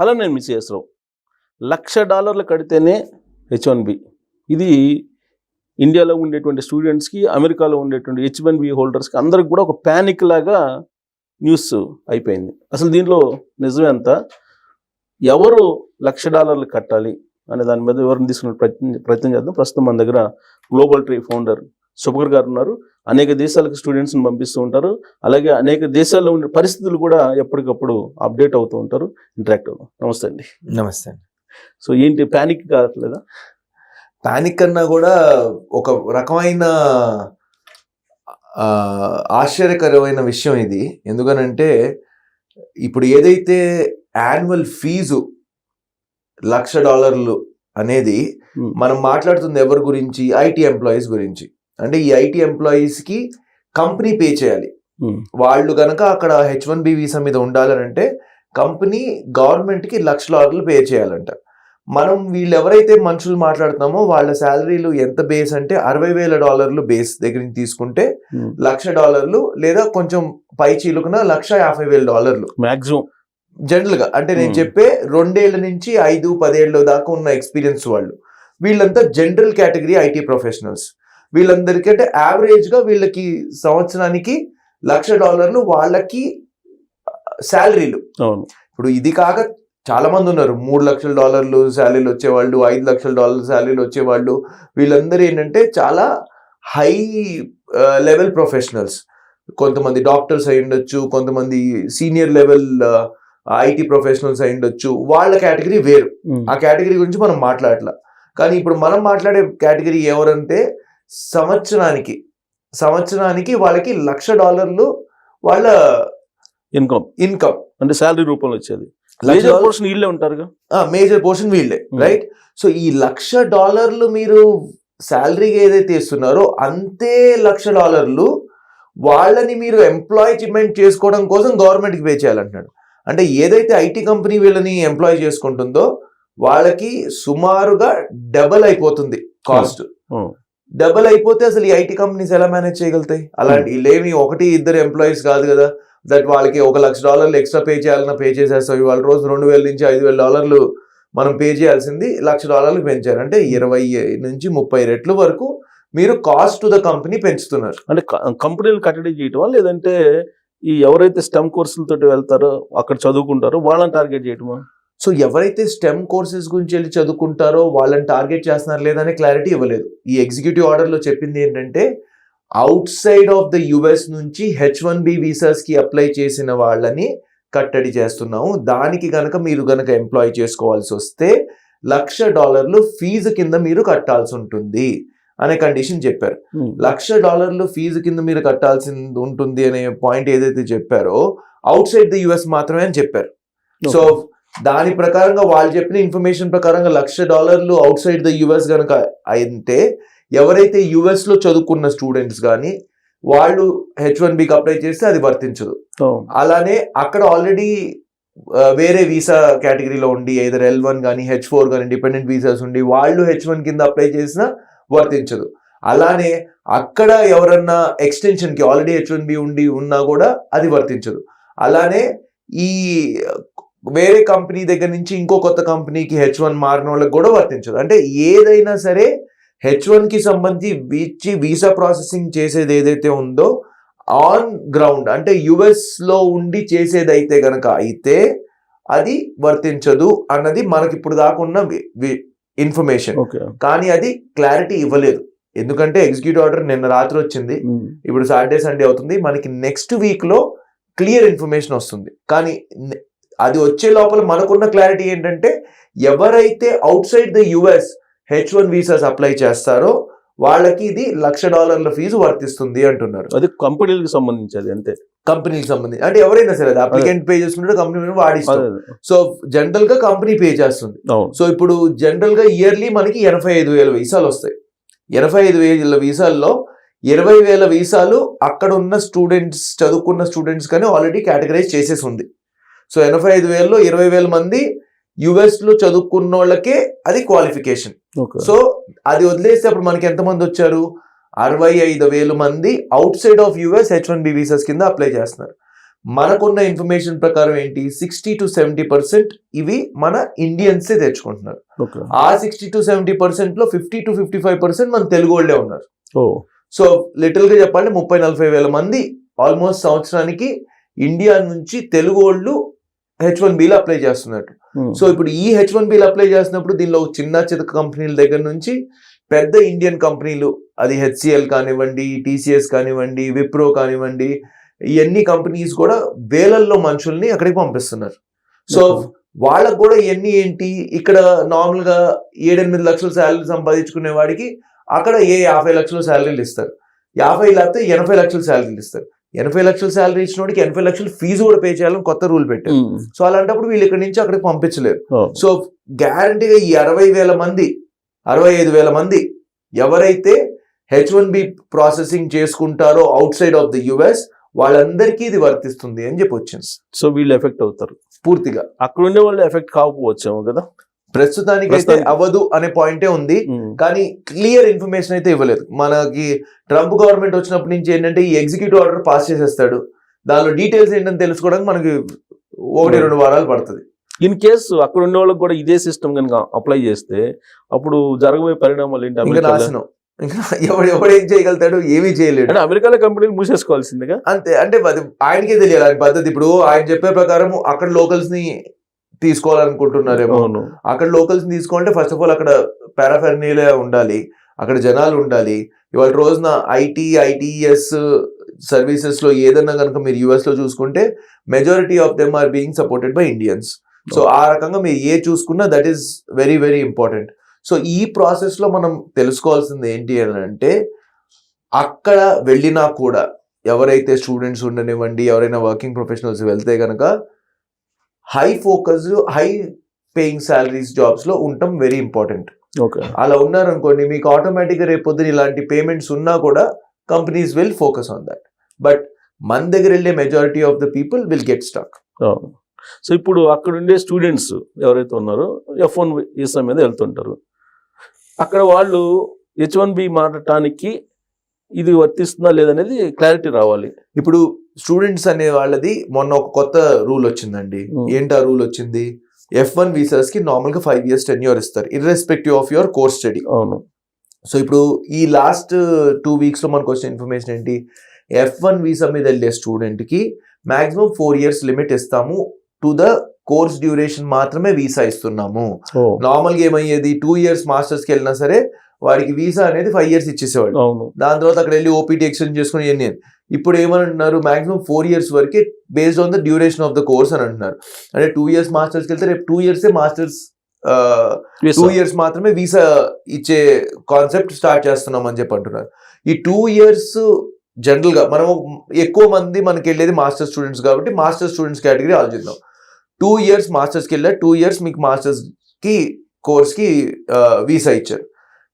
అలా నేను మిస్ చేస్తావు లక్ష డాలర్లు కడితేనే హెచ్ వన్ బి ఇది ఇండియాలో ఉండేటువంటి స్టూడెంట్స్కి అమెరికాలో ఉండేటువంటి హెచ్ వన్ బి హోల్డర్స్కి అందరికి కూడా ఒక ప్యానిక్ లాగా న్యూస్ అయిపోయింది. అసలు దీనిలో నిజమే అంత ఎవరు లక్ష డాలర్లు కట్టాలి అనే దాని మీద ఎవరిని తీసుకునే ప్రయత్నం ప్రయత్నం చేద్దాం. ప్రస్తుతం మన దగ్గర గ్లోబల్ ట్రీ ఫౌండర్ సుభకర్ గారు ఉన్నారు. అనేక దేశాలకు స్టూడెంట్స్ని పంపిస్తూ ఉంటారు. అలాగే అనేక దేశాల్లో ఉండే పరిస్థితులు కూడా ఎప్పటికప్పుడు అప్డేట్ అవుతూ ఉంటారు. ఇంటరాక్ట్ అవుతాం. నమస్తే అండి. నమస్తే అండి. సో ఏంటి ప్యానిక్ కావట్లేదా? పానిక్ కన్నా కూడా ఒక రకమైన ఆశ్చర్యకరమైన విషయం ఇది. ఎందుకనంటే ఇప్పుడు ఏదైతే యాన్యువల్ ఫీజు లక్ష డాలర్లు అనేది. మనం మాట్లాడుతుంది ఎవరి గురించి? ఐటీ ఎంప్లాయీస్ గురించి. అంటే ఈ ఐటీ ఎంప్లాయీస్కి కంపెనీ పే చేయాలి Hmm. వాళ్ళు గనక అక్కడ హెచ్ వన్ బి వీసా మీద ఉండాలనంటే కంపెనీ గవర్నమెంట్కి లక్ష డాలర్లు పే చేయాలంట మనం వీళ్ళు ఎవరైతే మనుషులు మాట్లాడుతున్నామో వాళ్ళ శాలరీలు ఎంత బేస్ అంటే అరవై వేల డాలర్లు బేస్ దగ్గర నుంచి తీసుకుంటే Hmm. లక్ష డాలర్లు లేదా కొంచెం పై చీలుకున్న లక్ష యాభై వేల డాలర్లు మాక్సిమం జనరల్గా అంటే నేను Hmm. చెప్పే రెండేళ్ళ నుంచి ఐదు పదేళ్ళ దాకా ఉన్న ఎక్స్పీరియన్స్ వాళ్ళు వీళ్ళంతా జనరల్ కేటగిరీ ఐటీ ప్రొఫెషనల్స్ వీళ్ళందరికీ అంటే యావరేజ్గా వీళ్ళకి సంవత్సరానికి లక్ష డాలర్లు వాళ్ళకి శాలరీలు అవును. ఇప్పుడు ఇది కాక చాలా మంది ఉన్నారు. మూడు లక్షల డాలర్లు శాలరీలు వచ్చేవాళ్ళు ఐదు లక్షల డాలర్ల శాలరీలు వచ్చేవాళ్ళు. వీళ్ళందరూ ఏంటంటే చాలా హై లెవెల్ ప్రొఫెషనల్స్. కొంతమంది డాక్టర్స్ అయి ఉండొచ్చు కొంతమంది సీనియర్ లెవెల్ ఐటీ ప్రొఫెషనల్స్ అయి ఉండొచ్చు. వాళ్ళ కేటగిరీ వేరు. ఆ కేటగిరీ గురించి మనం మాట్లాడట్లా. కానీ ఇప్పుడు మనం మాట్లాడే కేటగిరీ ఎవరంటే సంవత్సరానికి సంవత్సరానికి వాళ్ళకి లక్ష డాలర్లు వాళ్ళ ఇన్కమ్. ఇన్కమ్. అంటే శాలరీ రూపంలో వచ్చేది. మేజర్ పోర్షన్ ఇల్లే ఉంటారుగా? మేజర్ పోర్షన్ వీళ్ళే Hmm. రైట్ సో ఈ లక్ష డాలర్లు మీరు శాలరీగా ఏదైతే ఇస్తున్నారో అంతే లక్ష డాలర్లు వాళ్ళని మీరు ఎంప్లాయ్మెంట్ చేసుకోవడం కోసం గవర్నమెంట్కి పే చేయాలంటున్నాడు. అంటే ఏదైతే ఐటీ కంపెనీ వీళ్ళని ఎంప్లాయ్ చేసుకుంటుందో వాళ్ళకి సుమారుగా డబల్ అయిపోతుంది కాస్ట్ Hmm. డబల్ అయిపోతే అసలు ఈ ఐటీ కంపెనీస్ ఎలా మేనేజ్ చేయగలుగుతాయి? అలాంటి వీళ్ళేమి ఒకటి ఇద్దరు ఎంప్లాయీస్ కాదు కదా దట్ వాళ్ళకి ఒక లక్ష డాలర్లు ఎక్స్ట్రా పే చేయాలన్నా పే చేసేస్తాం ఇవాళ రోజు రెండు వేల నుంచి ఐదు వేల డాలర్లు మనం పే చేయాల్సింది లక్ష డాలర్లు పెంచారు. అంటే ఇరవై నుంచి ముప్పై రెట్లు వరకు మీరు కాస్ట్ టు ద కంపెనీ పెంచుతున్నారు. అంటే కంపెనీలు కట్టడి చేయటమా? లేదంటే ఈ ఎవరైతే స్టెమ్ కోర్సులతో వెళ్తారో అక్కడ చదువుకుంటారో వాళ్ళని టార్గెట్ చేయటమా? సో ఎవరైతే స్టెమ్ కోర్సెస్ గురించి వెళ్ళి చదువుకుంటారో వాళ్ళని టార్గెట్ చేస్తున్నారు లేదనే క్లారిటీ ఇవ్వలేదు. ఈ ఎగ్జిక్యూటివ్ ఆర్డర్లో చెప్పింది ఏంటంటే outside of the US నుంచి హెచ్ వన్ బి వీసాస్కి అప్లై చేసిన వాళ్ళని కట్టడి చేస్తున్నాము. దానికి గనక మీరు గనక ఎంప్లాయ్ చేసుకోవాల్సి వస్తే లక్ష డాలర్లు ఫీజు కింద మీరు కట్టాల్సి ఉంటుంది. అనే కండిషన్ చెప్పారు. Hmm. లక్ష డాలర్లు ఫీజు కింద మీరు కట్టాల్సి ఉంటుంది అనే పాయింట్ ఏదైతే చెప్పారో అవుట్ సైడ్ ద యుఎస్ మాత్రమే అని చెప్పారు. సో దాని ప్రకారంగా వాళ్ళు చెప్పిన ఇన్ఫర్మేషన్ ప్రకారంగా లక్ష డాలర్లు అవుట్ సైడ్ ద యుఎస్ కనుక అయితే ఎవరైతే యుఎస్లో చదువుకున్న స్టూడెంట్స్ కానీ వాళ్ళు హెచ్ వన్ బికి అప్లై చేస్తే అది వర్తించదు. అలానే అక్కడ ఆల్రెడీ వేరే వీసా కేటగిరీలో ఉండి ఏదర్ ఎల్ వన్ కానీ హెచ్ ఫోర్ కానీ డిపెండెంట్ వీసాస్ ఉండి వాళ్ళు హెచ్ వన్ కింద అప్లై చేసినా వర్తించదు. అలానే అక్కడ ఎవరన్నా ఎక్స్టెన్షన్కి ఆల్రెడీ హెచ్ వన్ బి ఉండి ఉన్నా కూడా అది వర్తించదు. అలానే ఈ వేరే కంపెనీ దగ్గర నుంచి ఇంకో కొత్త కంపెనీకి హెచ్ వన్ మారిన వాళ్ళకి కూడా వర్తించదు అంటే ఏదైనా సరే హెచ్కి సంబంధించి వీసా ప్రాసెసింగ్ చేసేది ఏదైతే ఉందో ఆన్ గ్రౌండ్ అంటే యుఎస్లో ఉండి చేసేది అయితే గనక అయితే అది వర్తించదు అన్నది మనకి ఇప్పుడు దాకున్న ఇన్ఫర్మేషన్. ఓకే. కానీ అది క్లారిటీ ఇవ్వలేదు. ఎందుకంటే ఎగ్జిక్యూటివ్ ఆర్డర్ నిన్న రాత్రి వచ్చింది. ఇప్పుడు సాటర్డే సండే అవుతుంది. మనకి నెక్స్ట్ వీక్లో క్లియర్ ఇన్ఫర్మేషన్ వస్తుంది. కానీ అది వచ్చే లోపల మనకున్న క్లారిటీ ఏంటంటే ఎవరైతే outside the US H one visas apply చేస్తారో వాళ్ళకి ఇది లక్ష డాలర్ల ఫీజు వర్తిస్తుంది అంటున్నారు. అది కంపెనీలకు సంబంధించి అంతే. కంపెనీకి సంబంధించి అంటే ఎవరైనా సరే అప్లికెంట్ పే చేసుకుంటే కంపెనీ వాడిస్తాం. అదే, అదే. సో జనరల్గా కంపెనీ పే చేస్తుంది సో ఇప్పుడు జనరల్గా ఇయర్లీ మనకి ఎనభై ఐదు వేల వీసాలు వస్తాయి. ఎనభై ఐదు వేల వీసాల్లో ఇరవై వేల వీసాలు అక్కడ ఉన్న స్టూడెంట్స్ చదువుకున్న స్టూడెంట్స్ కానీ ఆల్రెడీ కేటగరైజ్ చేసేసి ఉంది. సో ఎనభై ఐదు వేలలో ఇరవై వేల మంది యుఎస్లో చదువుకున్న వాళ్ళకే అది క్వాలిఫికేషన్ సో అది వదిలేస్తే అప్పుడు మనకి ఎంతమంది వచ్చారు? అరవై ఐదు వేల మంది outside of US H one B visas కింద అప్లై చేస్తున్నారు. మనకున్న ఇన్ఫర్మేషన్ ప్రకారం ఏంటి? సిక్స్టీ టు సెవెంటీ పర్సెంట్ ఇవి మన ఇండియన్సే తెచ్చుకుంటున్నారు. ఆ సిక్స్టీ టు సెవెంటీ పర్సెంట్లో fifty to fifty five percent మన తెలుగు వాళ్ళే ఉన్నారు. సో లిటిల్గా చెప్పాలంటే ముప్పై నలభై వేల మంది ఆల్మోస్ట్ సంవత్సరానికి ఇండియా నుంచి తెలుగు వాళ్ళు హెచ్ వన్ బీలో అప్లై చేస్తున్నట్టు. సో ఇప్పుడు ఈ హెచ్ వన్ బీలు అప్లై చేసినప్పుడు దీనిలో చిన్న చిన్న కంపెనీల దగ్గర నుంచి పెద్ద ఇండియన్ కంపెనీలు అది హెచ్సిఎల్ కానివ్వండి టీసీఎస్ కానివ్వండి విప్రో కానివ్వండి ఇవన్నీ కంపెనీస్ కూడా వేలల్లో మనుషుల్ని అక్కడికి పంపిస్తున్నారు. So Okay. వాళ్ళకు కూడా ఇవన్నీ ఏంటి? ఇక్కడ నార్మల్గా ఏడెనిమిది లక్షల శాలరీ సంపాదించుకునే వాడికి అక్కడ ఏ యాభై లక్షల శాలరీలు ఇస్తారు? యాభై లేకపోతే ఎనభై లక్షల శాలరీలు ఇస్తారు. ఎనభై లక్షల శాలరీ ఇచ్చిన వాడికి ఎనభై లక్షల ఫీజు కూడా పే చేయాలని కొత్త రూల్ పెట్టారు. సో అలాంటప్పుడు వీళ్ళు ఇక్కడ నుంచి అక్కడికి పంపించలేరు. సో గ్యారంటీగా ఈ అరవై వేల మంది అరవై ఐదు వేల మంది ఎవరైతే హెచ్ వన్ బి ప్రాసెసింగ్ చేసుకుంటారో outside of the US వాళ్ళందరికీ ఇది వర్తిస్తుంది అని చెప్పి వచ్చింది సో వీళ్ళు ఎఫెక్ట్ అవుతారు. పూర్తిగా. అక్కడ ఉండే వాళ్ళు ఎఫెక్ట్ కాకపోవచ్చేమో కదా? ప్రస్తుతానికి. అయితే. అవ్వదు అనే పాయింటే ఉంది. కానీ క్లియర్ ఇన్ఫర్మేషన్ అయితే ఇవ్వలేదు. మనకి ట్రంప్ గవర్నమెంట్ వచ్చినప్పటి నుంచి ఏంటంటే ఈ ఎగ్జిక్యూటివ్ ఆర్డర్ పాస్ చేసేస్తాడు. దానిలో డీటెయిల్స్ ఏంటని తెలుసుకోవడానికి మనకి ఒకటి రెండు వారాలు పడుతుంది. ఇన్ కేసు అక్కడ ఉండే వాళ్ళకి కూడా ఇదే సిస్టమ్ కనుక అప్లై చేస్తే అప్పుడు జరగబోయే పరిణామాలు ఏంటి? నాశనం. ఇంకా ఎవడు ఎవడు ఏం చేయగలుగుతాడు? ఏమీ చేయలేడు. అంటే అమెరికాలో కంపెనీలు మూసేసుకోవాల్సిందిగా? అంతే. అంటే అది ఆయనకే తెలియాలి. ఆయన పద్ధతి. ఇప్పుడు ఆయన చెప్పే ప్రకారం అక్కడ లోకల్స్ని తీసుకోవాలనుకుంటున్నారేమో. అక్కడ లోకల్స్ తీసుకోవాలంటే ఫస్ట్ ఆఫ్ ఆల్ అక్కడ పారాఫెర్నీలే ఉండాలి అక్కడ జనాలు ఉండాలి. ఇవాళ రోజున ఐటీ ఐటీఎస్ సర్వీసెస్లో ఏదన్నా కనుక మీరు యుఎస్లో చూసుకుంటే majority of them are being supported by Indians so ఆ రకంగా మీరు ఏ చూసుకున్నా that is very very important so ఈ ప్రాసెస్లో మనం తెలుసుకోవాల్సింది ఏంటి అని అంటే అక్కడ వెళ్ళినా కూడా ఎవరైతే స్టూడెంట్స్ ఉండనివ్వండి ఎవరైనా వర్కింగ్ ప్రొఫెషనల్స్ వెళ్తే కనుక high focus high paying salaries జాబ్స్లో ఉండటం వెరీ ఇంపార్టెంట్. ఓకే. అలా ఉన్నారనుకోండి మీకు ఆటోమేటిక్గా రేపు పొద్దున ఇలాంటి పేమెంట్స్ ఉన్నా కూడా companies will focus on that. But మన దగ్గర వెళ్ళే majority of the people will get stuck. So ఇప్పుడు అక్కడ ఉండే స్టూడెంట్స్ ఎవరైతే ఉన్నారో ఎఫ్ వన్ వీసా మీద వెళ్తుంటారు. అక్కడ వాళ్ళు హెచ్ వన్ బి మారటానికి ఇది వర్తిస్తుందా లేదనేది క్లారిటీ రావాలి. ఇప్పుడు స్టూడెంట్స్ అనే వాళ్ళది మొన్న ఒక కొత్త రూల్ వచ్చిందండి. ఏంటి ఆ రూల్ వచ్చింది? ఎఫ్ వన్ వీసాస్కి నార్మల్గా ఫైవ్ ఇయర్స్ టెన్ ఇయర్ ఇస్తారు irrespective of your course study అవును. సో ఇప్పుడు ఈ లాస్ట్ టూ వీక్స్లో మనకు వచ్చిన ఇన్ఫర్మేషన్ ఏంటి? ఎఫ్ వన్ వీసా మీద వెళ్ళే స్టూడెంట్కి మాక్సిమం ఫోర్ ఇయర్స్ లిమిట్ ఇస్తాము. టు ద కోర్స్ డ్యూరేషన్ మాత్రమే వీసా ఇస్తున్నాము. ఓ. నార్మల్గా ఏమయ్యేది? టూ ఇయర్స్ మాస్టర్స్కి వెళ్ళినా సరే వాడికి వీసా అనేది ఫైవ్ ఇయర్స్ ఇచ్చేసేవాడు. అవును. దాని తర్వాత అక్కడ వెళ్ళి ఓపీటీ ఎక్స్టెండ్ చేసుకుని ఇవన్నీ ఇప్పుడు ఏమంటున్నారు మాక్సిమం ఫోర్ ఇయర్స్ వరకే based on the duration of the course అని అంటున్నారు. అంటే టూ ఇయర్స్ మాస్టర్స్కి వెళ్తే రేపు two years masters two years మాత్రమే వీసా ఇచ్చే కాన్సెప్ట్ స్టార్ట్ చేస్తున్నాం అని చెప్పి అంటున్నారు. ఈ టూ ఇయర్స్ జనరల్గా మనం ఎక్కువ మంది మనకి వెళ్ళేది మాస్టర్ స్టూడెంట్స్ కాబట్టి మాస్టర్ స్టూడెంట్స్ కేటగిరీ ఆలోచిద్దాం. టూ ఇయర్స్ మాస్టర్స్కి వెళ్ళా టూ ఇయర్స్ మీకు మాస్టర్స్కి కోర్స్కి వీసా ఇచ్చారు.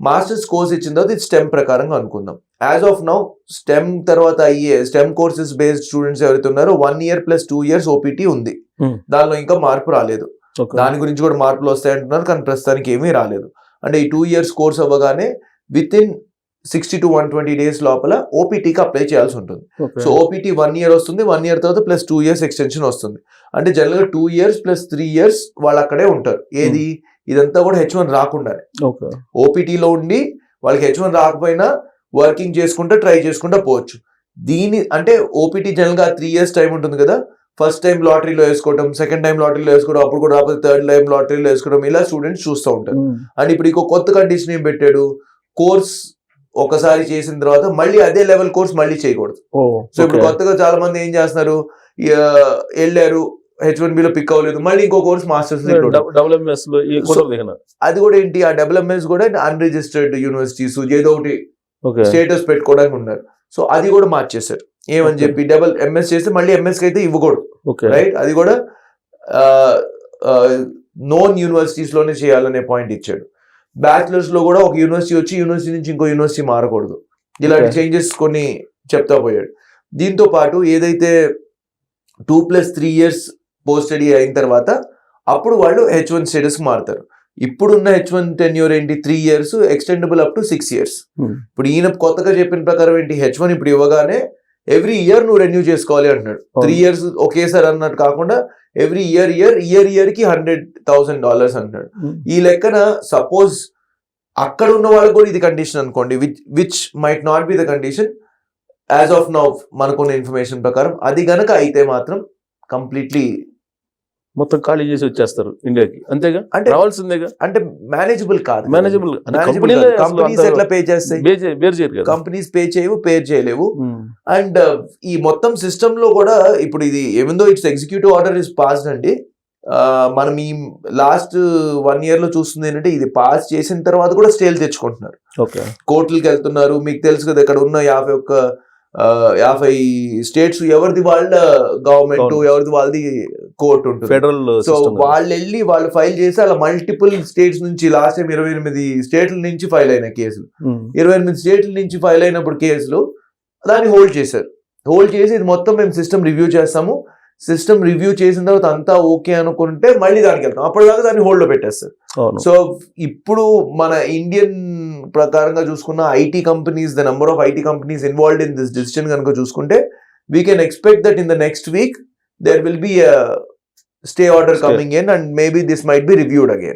మాస్టర్స్ కోర్స్ ఇచ్చిన తర్వాత ఇది స్టెమ్ ప్రకారంగా అనుకుందాం. యాజ్ ఆఫ్ నౌ స్టెమ్ తర్వాత అయ్యే స్టెమ్ కోర్సెస్ బేస్డ్ స్టూడెంట్స్ ఎవరైతే ఉన్నారో one year plus two years OPT ఉంది. Hmm. దానిలో ఇంకా మార్పు రాలేదు. దాని గురించి కూడా మార్పులు వస్తాయి అంటున్నారు కానీ ప్రస్తుతానికి ఏమీ రాలేదు. అంటే ఈ టూ ఇయర్స్ కోర్స్ అవ్వగానే within sixty to one twenty days లోపల ఓపీటీకి అప్లై చేయాల్సి ఉంటుంది. సో ఓపీటీ వన్ ఇయర్ వస్తుంది వన్ ఇయర్ తర్వాత ప్లస్ టూ ఇయర్స్ ఎక్స్టెన్షన్ వస్తుంది. అంటే జనరల్గా two years plus three years వాళ్ళు అక్కడే ఉంటారు. ఏది? ఇదంతా కూడా హెచ్ వన్ రాకుండా ఓపీటీలో ఉండి వాళ్ళకి హెచ్ వన్ రాకపోయినా వర్కింగ్ చేసుకుంటా ట్రై చేసుకుంటా పోవచ్చు. దీని అంటే ఓపీటీ జనరల్గా త్రీ ఇయర్స్ టైం ఉంటుంది కదా. ఫస్ట్ టైం లాటరీలో వేసుకోవడం సెకండ్ టైం లాటరీలో వేసుకోవడం అప్పుడు కూడా రాకపోతే థర్డ్ టైం లాటరీలో వేసుకోవడం ఇలా స్టూడెంట్స్ చూస్తూ ఉంటారు. ఉమ్. అండ్ ఇప్పుడు ఇంకో కొత్త కండిషన్ ఏం పెట్టాడు? కోర్స్ ఒకసారి చేసిన తర్వాత మళ్ళీ అదే లెవెల్ కోర్స్ మళ్ళీ చేయకూడదు. సో ఇప్పుడు. కొత్తగా చాలా మంది ఏం చేస్తున్నారు? వెళ్ళారు హెచ్ వన్ బిలో పిక్ అవ్వలేదు. మళ్ళీ ఇంకో కోర్స్ మాస్టర్స్లో అది కూడా ఏంటి? ఆ డెవలప్మెంట్స్ కూడా అన్రిజిస్టర్డ్ యూనివర్సిటీస్ ఏదో ఒకటి స్టేటస్ పెట్టుకోవడానికి ఉన్నారు. సో అది కూడా మార్చేశారు. ఏమని. చెప్పి? డబల్ ఎంఎస్ చేస్తే మళ్ళీ ఎంఎస్కి అయితే ఇవ్వకూడదు. రైట్ అది కూడా నోన్ యూనివర్సిటీస్లోనే చేయాలనే పాయింట్ ఇచ్చాడు. బ్యాచిలర్స్లో కూడా ఒక యూనివర్సిటీ వచ్చి యూనివర్సిటీ నుంచి ఇంకో యూనివర్సిటీ మారకూడదు. ఇలాంటి. చేంజెస్ కొన్ని చెప్తా పోయాడు. దీంతో పాటు ఏదైతే two plus three years post study అయిన తర్వాత అప్పుడు వాళ్ళు హెచ్ వన్ స్టేటస్ మారుతారు. ఇప్పుడున్న హెచ్ వన్ టెన్యూర్ ఏంటి? Three years extendable up to six years Hmm. ఇప్పుడు ఈయన కొత్తగా చెప్పిన ప్రకారం ఏంటి? హెచ్ వన్ ఇప్పుడు ఇవ్వగానే ఎవ్రీ ఇయర్ నువ్వు రెన్యూ చేసుకోవాలి అంటున్నాడు. త్రీ ఇయర్స్ ఒకేసారి అన్నట్టు కాకుండా ఎవ్రీ ఇయర్ ఇయర్ ఇయర్ ఇయర్కి హండ్రెడ్ థౌసండ్ డాలర్స్ అంటున్నాడు. ఈ లెక్కన సపోజ్ అక్కడ ఉన్న వాళ్ళకి కూడా ఇది కండిషన్ అనుకోండి. Which which might not be the condition as of now మనకున్న ఇన్ఫర్మేషన్ ప్రకారం. అది గనక అయితే మాత్రం కంప్లీట్లీ మొత్తం ఖాళీ చేసి వచ్చేస్తారు ఇండియాకి. అంతేగా? అంటే రావాల్సిందేగా? అంటే మేనేజబుల్ కాదు. మేనేజబుల్ కంపెనీస్ ఎట్లా పే చేస్తాయి? చేయరు కంపెనీస్ పే చేయవు పే చేయలేవు. అండ్ ఈ మొత్తం సిస్టమ్లో కూడా ఇప్పుడు ఇది ఏమిందో it's executive order is passed అండి మనం ఈ లాస్ట్ వన్ ఇయర్లో చూస్తుంది ఏంటంటే ఇది పాస్ చేసిన తర్వాత కూడా స్టేల్ తెచ్చుకుంటున్నారు. ఓకే కోర్టులకు వెళ్తున్నారు. మీకు తెలుసు కదా ఇక్కడ ఉన్న యాభై ఒక్క యాభై స్టేట్స్ ఎవరిది వాళ్ళ గవర్నమెంట్. ఎవరిది వాళ్ళది కోర్టు ఉంటుంది. ఫెడరల్ సో వాళ్ళు వెళ్ళి వాళ్ళు ఫైల్ చేసి అలా మల్టిపుల్ స్టేట్స్ నుంచి లాస్ట్ టైం ఇరవై ఎనిమిది స్టేట్ల నుంచి ఫైల్ అయినాయి కేసులు ఇరవై ఎనిమిది స్టేట్ల నుంచి ఫైల్ అయినప్పుడు కేసులు దాన్ని హోల్డ్ చేశారు. హోల్డ్ చేసి ఇది మొత్తం మేము సిస్టమ్ రివ్యూ చేస్తాము. సిస్టమ్ రివ్యూ చేసిన తర్వాత అంతా ఓకే అనుకుంటే మళ్ళీ దానికి వెళ్తాం. అప్పటిదాకా దాన్ని hold లో పెట్టేస్తారు. సో ఇప్పుడు మన ఇండియన్ ప్రకారంగా చూసుకున్న IT companies the number of IT companies involved in this decision కనుక చూసుకుంటే we can expect that in the next week there will be stay order. Coming in and maybe this might be reviewed again